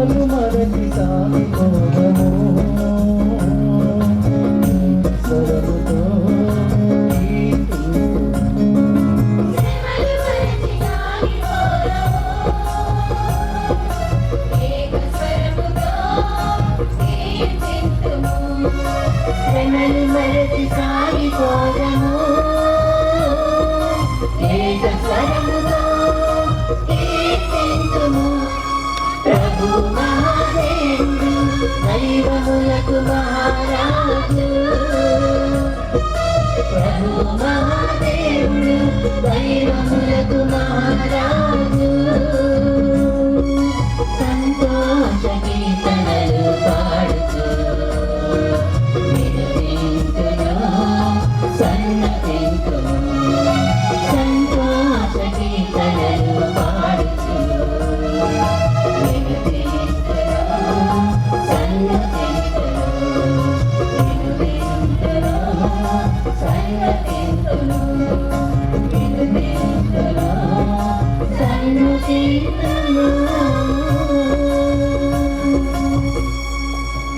ప్రేమలు మరచి సాగిపోదము సరముతో ప్రేమలు रघुनाथ महाराज Thank you.